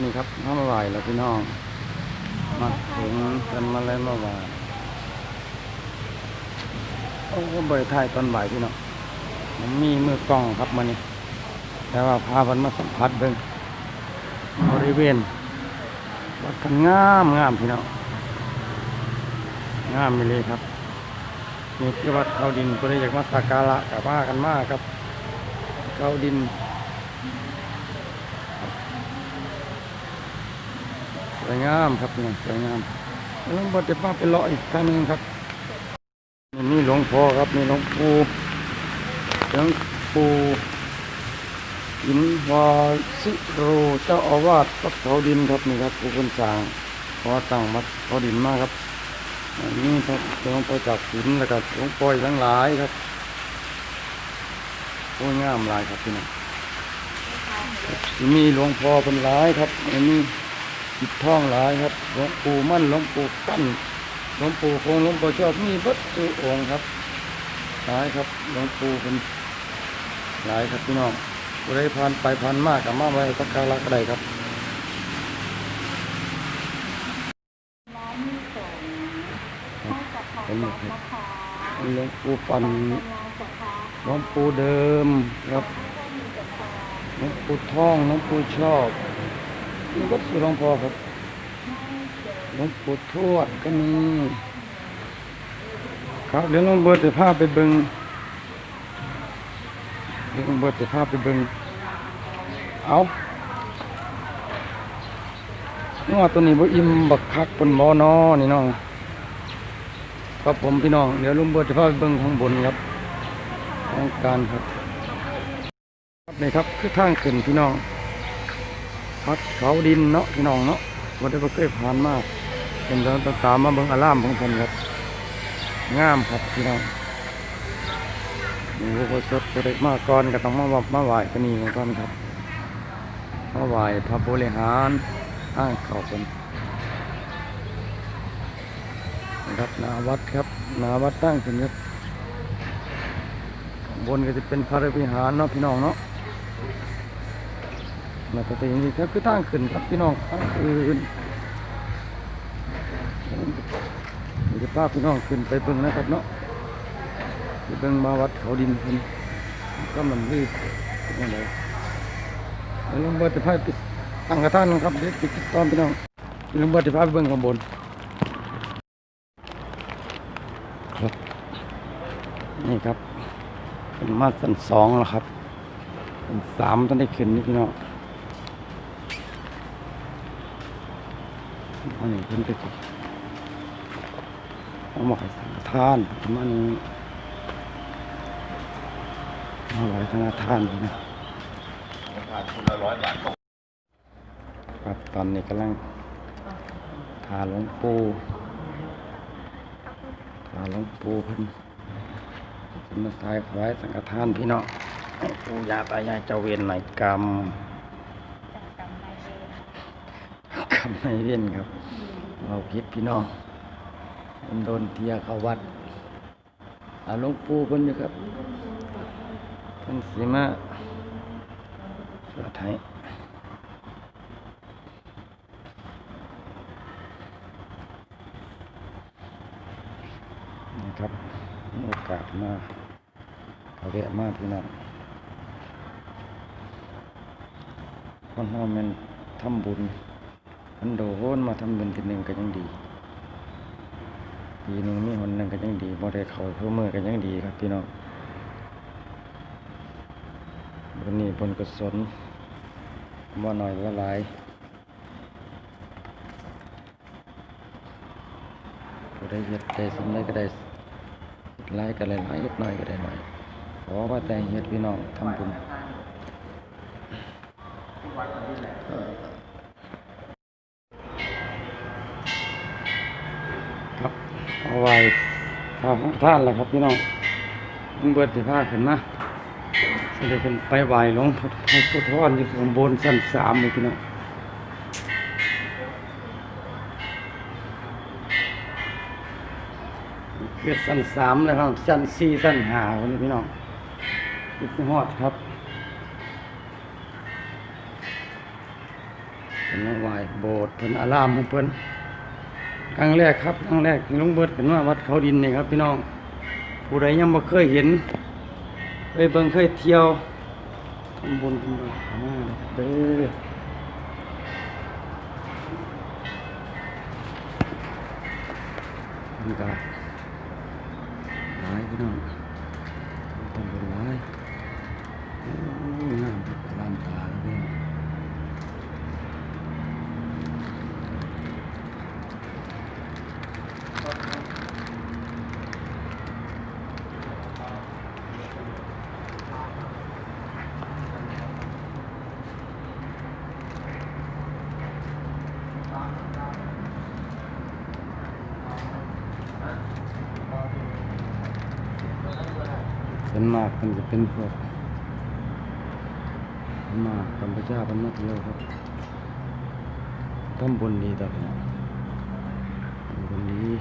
นี่ครับข้าวไหวแล้วพี่น้อง มาถึงกันมาแล้วเมื่อวานโอ้บริถ่ายตอนบ่ายพี่น้องมันมีมือกล้องครับมานี่แต่ว่าพาพันมาสัมผัสเบิ่งบริเวณวัดกันงามงามพี่น้องงามไปเลยครับนี่คือวัดเขาดินก็เลยอยากมาสักการะกับว่ากันมากครับ เขาดิน วยงามครับนี่สวยงามแล้วบดจะมาไปเลาะอีกครั้งหนึงครับนี่นี่หลวงพ่อครับนี่หลวงปู่หลวงปู่อินวาสิโรเจ้าอาวาสวัดเขาดินครับนี่ครับผู้คนสร้างขอตั้งวัดเขาดินมากครับนนี้ครับหลวงพ่อจักศิลแล้วก็หลวงพ่อทั้งหลายครับโอ้ยงามหลายครับพี่น้องมีหลวงพ่อเป็นหลายครับอันนี้ จิตท่องหลายครับหลวงปู่มั่นหลวงปู่กั้นหลวงปู่คงหลวงปู่ชอบมีบัดตุองค์ครับหลายครับหลวงปู่เป็นหลายครับพี่น้องผู้ใดผ่านไปผ่านมากกับมาไว้สักการะก็ได้ครับน้ำมีสงให้กับทางเป็นหลวงปู่ฟันหลวงปู่เดิมครับหลวงปู่ท่องหลวงปู่ชอบ นี่ก็สุหลวงพ่อครับหลวงปู่ทวดก็มี ครับเดี๋ยวหลวงเบิร์ตจะพาไปเบิงเดี๋ยวหลวงเบิร์ตจะพาไปเบิงเอานาะตัวนี้บ่อิ่มบักคักบนหมอนอนี่น้องครับผมพี่น้อง เดี๋ยวลุงเบิร์ตจะพาไปเบิงข้างบนครับทางการครับครับนี่ครับคือทางขึ้นพี่น้อง พัดเขาดินเนาะพี่น้องเนาะวันนี้เราเคยผ่านมาเป็นเราต้องตามมาเบิ่งอารามของเพิ่นครับงามครับพี่น้องนี่พวกสดเด็กมาก่อนก็ต้องมาวับมาไหว้กันนี่ก่อนครับมาไหว้พระบริหารทางเขาเป็นนะครับนาวัดครับนาวัดตั้งขึ้นครับบนก็จะเป็นพระวิหารเนาะพี่น้องเนาะ มาแต่อย่างนี้ก็คือทางขึ้นครับพี่น้องทางขึ้นเดี๋ยวพาพี่น้องขึ้นไปเบิ่งนะครับเนาะไปเบิ่งมาวัดเขาดินเพิ่นก็มันรีบเป็นยังไงเดี๋ยวลุงเบิร์ตจะพาไปตั้งกระท่านครับเดี๋ยวติดตามพี่น้องลุงเบิร์ตจะพาไปเบิ่งข้างบนครับนี่ครับเป็นมาสันสองแล้วครับเป็นสามต้องได้ขึ้นนี่พี่น้อง อันนี้เพิ่นก็สิเอามาให้สังฆทานประมาณนี้มาไว้สังฆทานพี่นะครับตอนนี้กำลังทาหลวงปู่ทาหลวงปู่เพิ่นจะมาสายถวายสังฆทานพี่น้องปู่ยาตายายเจ้าเวรหน่อยกรรม จากกรรมนายเวรกับไม่เล่นครับเราคิดพี่น้องมันโดนเทียเข้าวัดอาหลวงปู่เพิ่นอยู่ครับเพิ่นสีมาสวดให้นะครับมีโอกาสมาเขาแวะมาพี่น้องคนเราแมันทำบุญ อันโดโหนมาทำบุญทีหนึ่งก็ยังดีปีหนึ่งมีคนหนึ่งก็ยังดีบ่ได้เขาเพื่อมือก็ยังดีครับพี่น้องวันนี้บนกุศลบ่หน่อยว่าหลายก็ได้เฮ็ดได้สำได้ก็ได้หลายก็ได้หลายเฮ็ดน้อยก็ได้หน้อยขอว่าแต่เฮ็ดพี่น้องทำบุญ เอาไว้พาของท่านแหละครับพี่น้องลุงเบิดสิพาขึ้นมาจะได้ขึ้นไปไหวหลวงพ่อพุทธวันอยู่ข้างบนชั้นสามเลยพี่น้องเกิดชั้นสามเลยครับชั้นสี่ชั้นห้าวันนี้พี่น้องขึ้นฮอดครับเป็นไหวโบสถ์เพิ่นอารามของเพิ่อน ครั้งแรกครับครั้งแรกที่หลุงเบิดเป็นว่าวัดเขาดินนี่ครับ พี่น้องผู้ใดยังบ่เคยเห็นเคยเบิ่งเคยเที่ยวทำบุญทำบุญมาเด้อนี่ก็หลายพี่น้องทำบุญหลายโอ้ยงามครับลามตาแล้วพี่น้องเป็น มากมันจะเป็นพวกมากกัมพูชาเป็นมาเที่ยวครับทำบุญดีต่อพี่น้องทำบุญดี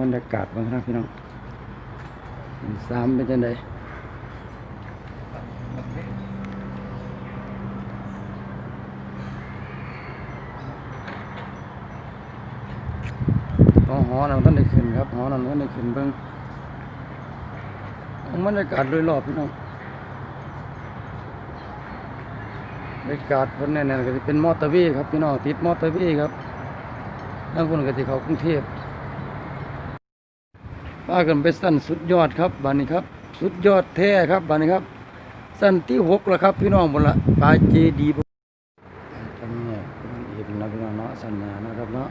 บรรยากาศบ้างครับพี่น้องสามเป็นจังได หองหอนั่นท่านได้ขึ้นครับหอนั่นท่านได้ขึ้นเบิ่งบรรยากาศโดยรอบพี่น้องบรรยากาศเพิ่นแน่นๆก็สิเป็นมอเตอร์เวย์ครับพี่น้องติดมอเตอร์เวย์ครับแล้วคนก็สิเขากรุงเทพพากันไปสั้นสุดยอดครับบานนี้ครับ สุดยอดแท้ครับบานนี้ครับ สั้นที่หกแล้วครับ พี่น้องบนละปลายเจดีย์ทำเนี่ยพี่น้องเห็นนะพี่น้องเนาะสั้นนานะครับเนาะ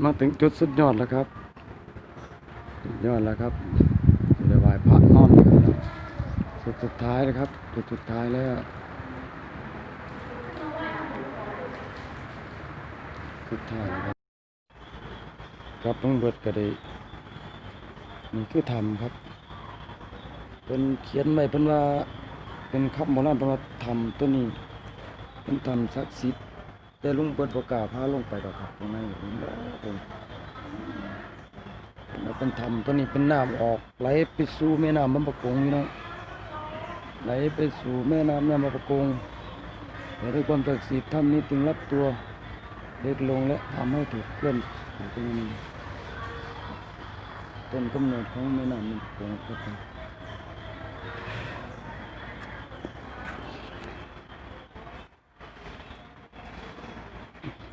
มาถึงจุดสุดยอดแล้วครับ สุดยอดแล้วครับเดี๋ยวไหว้พระนอนสุดสุดท้ายแล้วครับ จุดสุดท้ายแล้ว สุดท้ายครับครับต้องเบิดก็ได้นี่คือทำครับเป็นเขียนไว้เพิ่นว่าเป็นคำโบราณเพิ่นว่าทำตัวนี้เป็นทำศักดิ์สิทธิ์ แต่ลุงเบิดบ่กล้าพาลงไปดอกครับตรงนั้นผมบอกผมแล้วเป็นทำตัวนี้เป็นน้ำออก ไหลไปสู่แม่น้ำลำปะกงนี่นะไหลไปสู่แม่น้ำลำปะกงแต่ด้วยความศักดิ์สิทธิ์ถ้ำนี้จึงรับตัวเล็กลงและทำให้ถูกเคลื่อนเป็นต้นกำเนิดของแม่น้ำมันคงครับ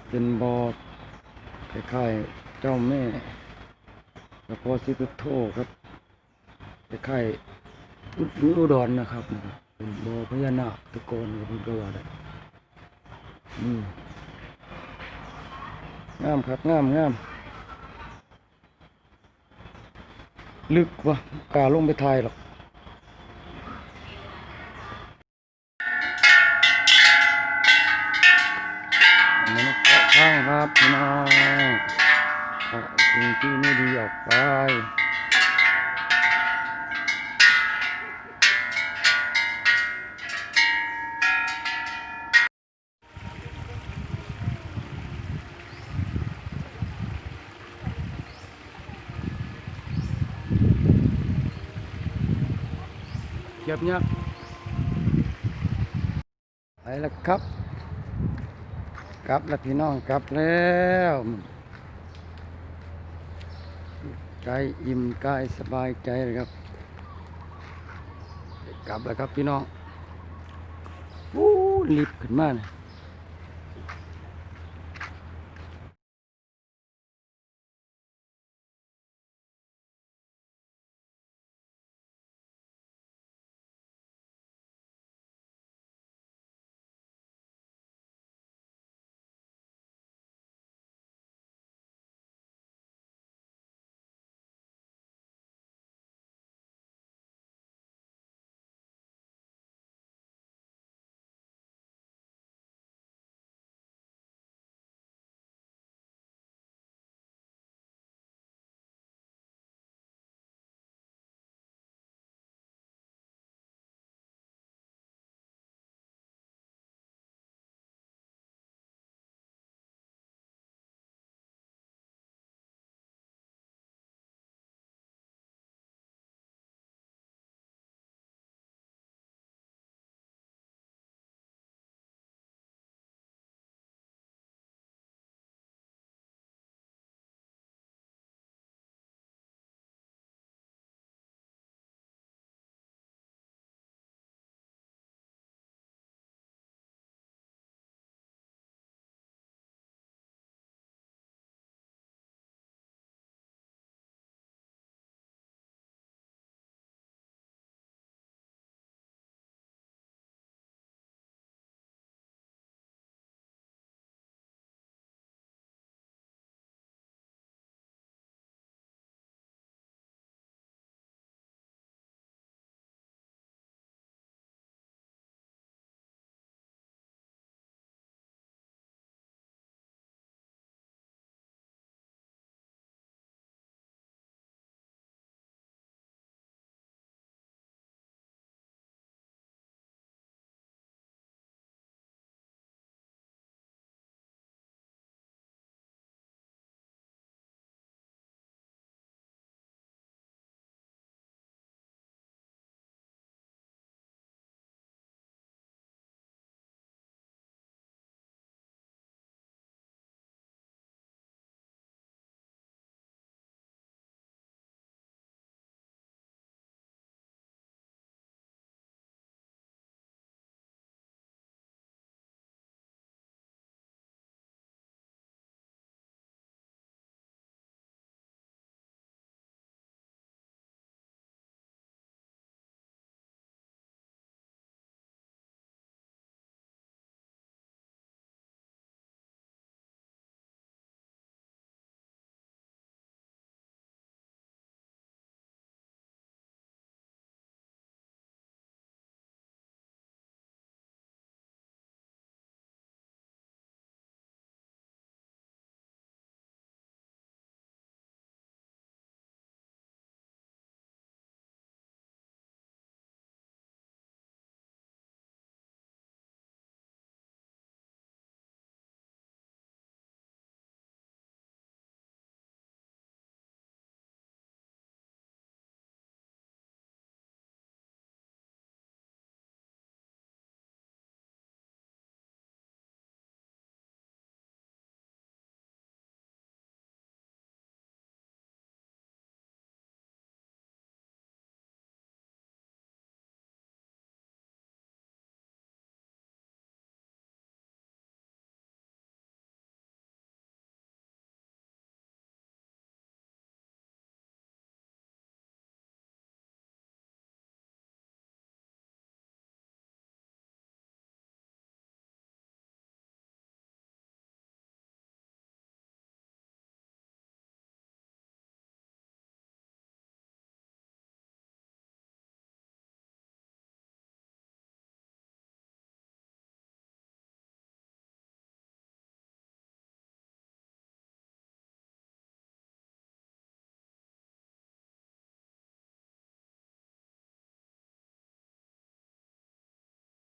เป็นบอคล้ายๆเจ้าแม่แล้วพอสิตุโทครับคล้ายๆอุดอุดรนะครับนะครับ เป็นบอพญานาคตะโกนกับพุทธวาได้อืมงามครับงามงามลึกวะกล้าลงไปถ่ายหรอกมันเกาะข้าง ครับพี่น้องเอาสิ่งที่ไม่ดีออกไปเก็บยักษ์ไปแล้วครับ กลับแล้วพี่น้องกลับแล้วใจอิ่มกายสบายใจเลยครับ กลับแล้วครับพี่น้องอู้รีบขึ้นมาเลย